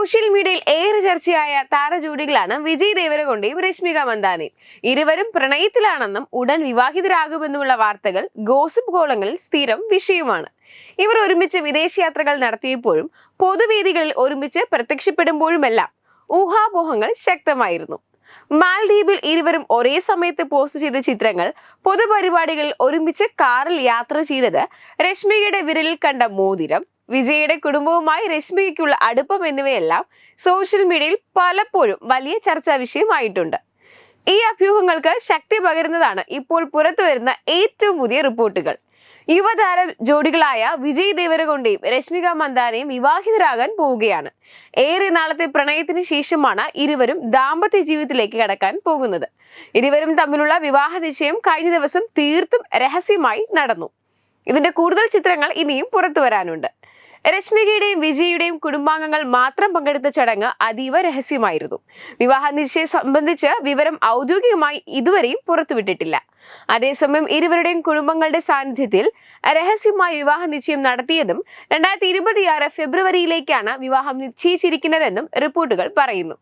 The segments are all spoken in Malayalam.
സോഷ്യൽ മീഡിയയിൽ ഏറെ ചർച്ചയായ താരജോഡികളാണ് വിജയ് ദേവരകൊണ്ടയും രശ്മിക മന്ദാനയും ഇരുവരും പ്രണയത്തിലാണെന്നും ഉടൻ വിവാഹിതരാകുമെന്നുമുള്ള വാർത്തകൾ ഗോസിപ്പ് കോളങ്ങളിൽ സ്ഥിരം വിഷയമാണ്. ഇവർ ഒരുമിച്ച് വിദേശയാത്രകൾ നടത്തിയപ്പോഴും പൊതുവേദികളിൽ ഒരുമിച്ച് പ്രത്യക്ഷപ്പെടുമ്പോഴുമെല്ലാം ഊഹാപോഹങ്ങൾ ശക്തമായിരുന്നു. മാൽദ്വീപിൽ ഇരുവരും ഒരേ സമയത്ത് പോസ്റ്റ് ചെയ്ത ചിത്രങ്ങൾ പൊതുപരിപാടികളിൽ ഒരുമിച്ച് കാറിൽ യാത്ര ചെയ്തത് രശ്മികയുടെ വിരലിൽ കണ്ട മോതിരം വിജയുടെ കുടുംബവുമായി രശ്മികയ്ക്കുള്ള അടുപ്പം എന്നിവയെല്ലാം സോഷ്യൽ മീഡിയയിൽ പലപ്പോഴും വലിയ ചർച്ചാ വിഷയമായിട്ടുണ്ട്. ഈ അഭ്യൂഹങ്ങൾക്ക് ശക്തി പകരുന്നതാണ് ഇപ്പോൾ പുറത്തു വരുന്ന ഏറ്റവും പുതിയ റിപ്പോർട്ടുകൾ. യുവതാര ജോഡികളായ വിജയ് ദേവരകൊണ്ടയും രശ്മിക മന്ദാനയും വിവാഹിതരാകാൻ പോവുകയാണ്. ഏറെ നാളത്തെ പ്രണയത്തിന് ശേഷമാണ് ഇരുവരും ദാമ്പത്യ ജീവിതത്തിലേക്ക് കടക്കാൻ പോകുന്നത്. ഇരുവരും തമ്മിലുള്ള വിവാഹ നിശ്ചയം കഴിഞ്ഞ ദിവസം തീർത്തും രഹസ്യമായി നടന്നു. ഇതിന്റെ കൂടുതൽ ചിത്രങ്ങൾ ഇനിയും പുറത്തു വരാനുണ്ട്. രശ്മികയുടെയും വിജയുടെയും കുടുംബാംഗങ്ങൾ മാത്രം പങ്കെടുത്ത ചടങ്ങ് അതീവ രഹസ്യമായിരുന്നു. വിവാഹ നിശ്ചയം സംബന്ധിച്ച് വിവരം ഔദ്യോഗികമായി ഇതുവരെയും പുറത്തുവിട്ടിട്ടില്ല. അതേസമയം ഇരുവരുടെയും കുടുംബങ്ങളുടെ സാന്നിധ്യത്തിൽ രഹസ്യമായി വിവാഹ നിശ്ചയം നടത്തിയതും രണ്ടായിരത്തി ഇരുപത്തിയാറ് ഫെബ്രുവരിയിലേക്കാണ് വിവാഹം നിശ്ചയിച്ചിരിക്കുന്നതെന്നും റിപ്പോർട്ടുകൾ പറയുന്നു.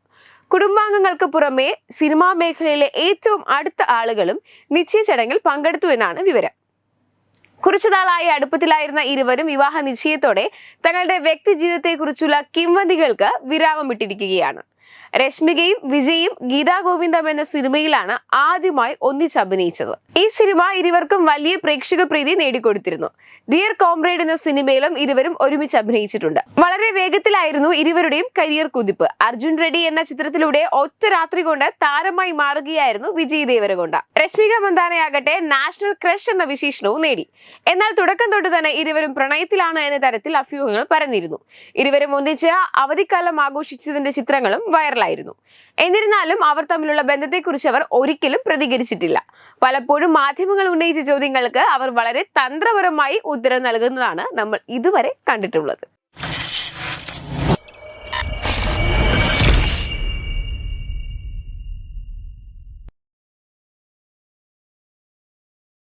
കുടുംബാംഗങ്ങൾക്ക് പുറമെ സിനിമാ മേഖലയിലെ ഏറ്റവും അടുത്ത ആളുകളും നിശ്ചയ ചടങ്ങിൽ പങ്കെടുത്തു എന്നാണ് വിവരം. കുറച്ചു നാളായി അടുപ്പത്തിലായിരുന്ന ഇരുവരും വിവാഹ നിശ്ചയത്തോടെ തങ്ങളുടെ വ്യക്തി ജീവിതത്തെക്കുറിച്ചുള്ള വിരാമം വിരാമമിട്ടിരിക്കുകയാണ്. രശ്മികയും വിജയും ഗീതാ ഗോവിന്ദം എന്ന സിനിമയിലാണ് ആദ്യമായി ഒന്നിച്ച് അഭിനയിച്ചത്. ഈ സിനിമ ഇരുവർക്കും വലിയ പ്രേക്ഷക പ്രീതി നേടിക്കൊടുത്തിരുന്നു. ഡിയർ കോംറേഡ് എന്ന സിനിമയിലും ഇരുവരും ഒരുമിച്ച് അഭിനയിച്ചിട്ടുണ്ട്. വളരെ വേഗത്തിലായിരുന്നു ഇരുവരുടെയും കരിയർ കുതിപ്പ്. അർജുൻ റെഡ്ഡി എന്ന ചിത്രത്തിലൂടെ ഒറ്റ രാത്രി കൊണ്ട് താരമായി മാറുകയായിരുന്നു വിജയ് ദേവരകൊണ്ട. രശ്മിക മന്ദാനയാകട്ടെ നാഷണൽ ക്രഷ് എന്ന വിശേഷണവും നേടി. എന്നാൽ തുടക്കം തൊട്ട് തന്നെ ഇരുവരും പ്രണയത്തിലാണ് എന്ന തരത്തിൽ അഭ്യൂഹങ്ങൾ പരന്നിരുന്നു. ഇരുവരും ഒന്നിച്ച് അവധിക്കാലം ആഘോഷിച്ചതിന്റെ ചിത്രങ്ങളും വൈറലായിരുന്നു എന്നിരുന്നാലും അവർ തമ്മിലുള്ള ബന്ധത്തെക്കുറിച്ച് അവർ ഒരിക്കലും പ്രതികരിച്ചിട്ടില്ല. പലപ്പോഴും മാധ്യമങ്ങൾ ഉന്നയിച്ച ചോദ്യങ്ങൾക്ക് അവർ വളരെ തന്ത്രപരമായി ഉത്തരം നൽകുന്നതാണ് നമ്മൾ ഇതുവരെ കണ്ടിട്ടുള്ളത്.